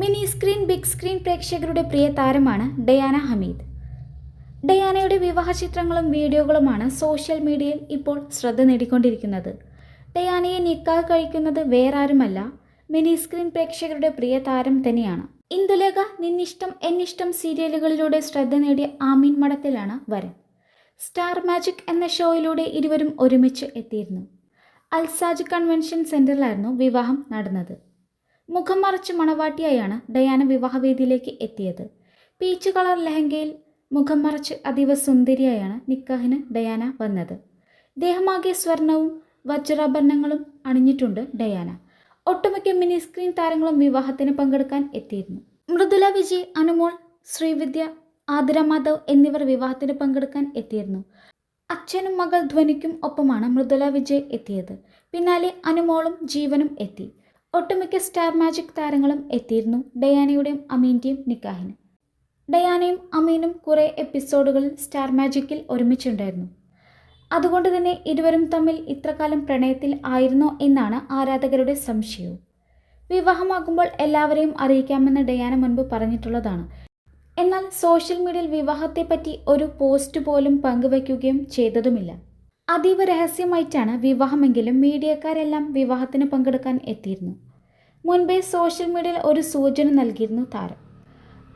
Mini screen big screen പ്രേക്ഷകരുടെ പ്രിയ താരമാണ് Diana Hameed. ഡയാനയുടെ വിവാഹ ചിത്രങ്ങളും വീഡിയോകളുമാണ് സോഷ്യൽ മീഡിയയിൽ ഇപ്പോൾ ശ്രദ്ധ നേടിക്കൊണ്ടിരിക്കുന്നത്. ഡയാനയെ നിക്കാ കഴിക്കുന്നത് വേറാരുമല്ല മിനി സ്ക്രീൻ പ്രേക്ഷകരുടെ പ്രിയ താരം തന്നെയാണ്. ഇന്ദുലേഖ നിന്നിഷ്ടം എന്നിഷ്ടം സീരിയലുകളിലൂടെ ശ്രദ്ധ നേടിയ ആമീൻ മഠത്തിലാണ് വരൻ. സ്റ്റാർ മാജിക് എന്ന ഷോയിലൂടെ ഇരുവരും ഒരുമിച്ച് എത്തിയിരുന്നു. അൽസാജ് കൺവെൻഷൻ സെന്ററിലായിരുന്നു വിവാഹം നടന്നത്. മുഖം മറച്ച് മണവാട്ടിയായാണ് ഡയാന വിവാഹവേദിയിലേക്ക് എത്തിയത്. പീച്ച് കളർ ലഹങ്കയിൽ മുഖം മറച്ച് അതീവ സുന്ദരിയായാണ് നിക്കാഹിന് ഡയാന വന്നത്. ദേഹമാകെ സ്വർണവും വജ്രാഭരണങ്ങളും അണിഞ്ഞിട്ടുണ്ട് ഡയാന. ഒട്ടുമിക്ക മിനി സ്ക്രീൻ താരങ്ങളും വിവാഹത്തിന് പങ്കെടുക്കാൻ എത്തിയിരുന്നു. മൃദുല വിജയ് അനുമോൾ ശ്രീവിദ്യ ആതിര മാധവ് എന്നിവർ വിവാഹത്തിന് പങ്കെടുക്കാൻ എത്തിയിരുന്നു. അച്ഛനും മകൾ ധ്വനിക്കും ഒപ്പമാണ് മൃദുല വിജയ് എത്തിയത്. പിന്നാലെ അനുമോളും ജീവനും എത്തി. ഒട്ടുമിക്ക സ്റ്റാർ മാജിക് താരങ്ങളും എത്തിയിരുന്നു ഡയാനയുടെയും അമീന്റെയും നിക്കാഹിന്. ഡയാനയും അമീനും കുറേ എപ്പിസോഡുകളിൽ സ്റ്റാർ മാജിക്കിൽ ഒരുമിച്ചുണ്ടായിരുന്നു. അതുകൊണ്ട് തന്നെ ഇരുവരും തമ്മിൽ ഇത്രകാലം പ്രണയത്തിൽ ആയിരുന്നോ എന്നാണ് ആരാധകരുടെ സംശയവും. വിവാഹമാകുമ്പോൾ എല്ലാവരെയും അറിയിക്കാമെന്ന് ഡയാന മുൻപ് പറഞ്ഞിട്ടുള്ളതാണ്. എന്നാൽ സോഷ്യൽ മീഡിയയിൽ വിവാഹത്തെപ്പറ്റി ഒരു പോസ്റ്റ് പോലും പങ്കുവയ്ക്കുകയും ചെയ്തതുമില്ല. അതീവ രഹസ്യമായിട്ടാണ് വിവാഹമെങ്കിലും മീഡിയക്കാരെല്ലാം വിവാഹത്തിന് പങ്കെടുക്കാൻ എത്തിയിരുന്നു. മുൻപേ സോഷ്യൽ മീഡിയയിൽ ഒരു സൂചന നൽകിയിരുന്നു താരം.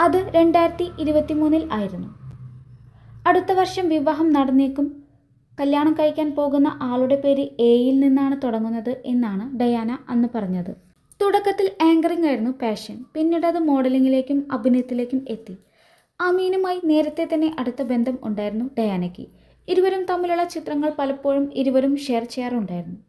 അത് രണ്ടായിരത്തി ഇരുപത്തി മൂന്നിൽ ആയിരുന്നു. അടുത്ത വർഷം വിവാഹം നടന്നേക്കും. കല്യാണം കഴിക്കാൻ പോകുന്ന ആളുടെ പേര് എയിൽ നിന്നാണ് തുടങ്ങുന്നത് എന്നാണ് ഡയാന അന്ന് പറഞ്ഞത്. തുടക്കത്തിൽ ആങ്കറിംഗ് ആയിരുന്നു പാഷൻ. പിന്നീട് അത് മോഡലിങ്ങിലേക്കും അഭിനയത്തിലേക്കും എത്തി. അമീനുമായി നേരത്തെ തന്നെ അടുത്ത ബന്ധം ഉണ്ടായിരുന്നു ഡയാനയ്ക്ക്. ഇരുവരും തമ്മിലുള്ള ചിത്രങ്ങൾ പലപ്പോഴും ഇരുവരും ഷെയർ ചെയ്യാറുണ്ടായിരുന്നു.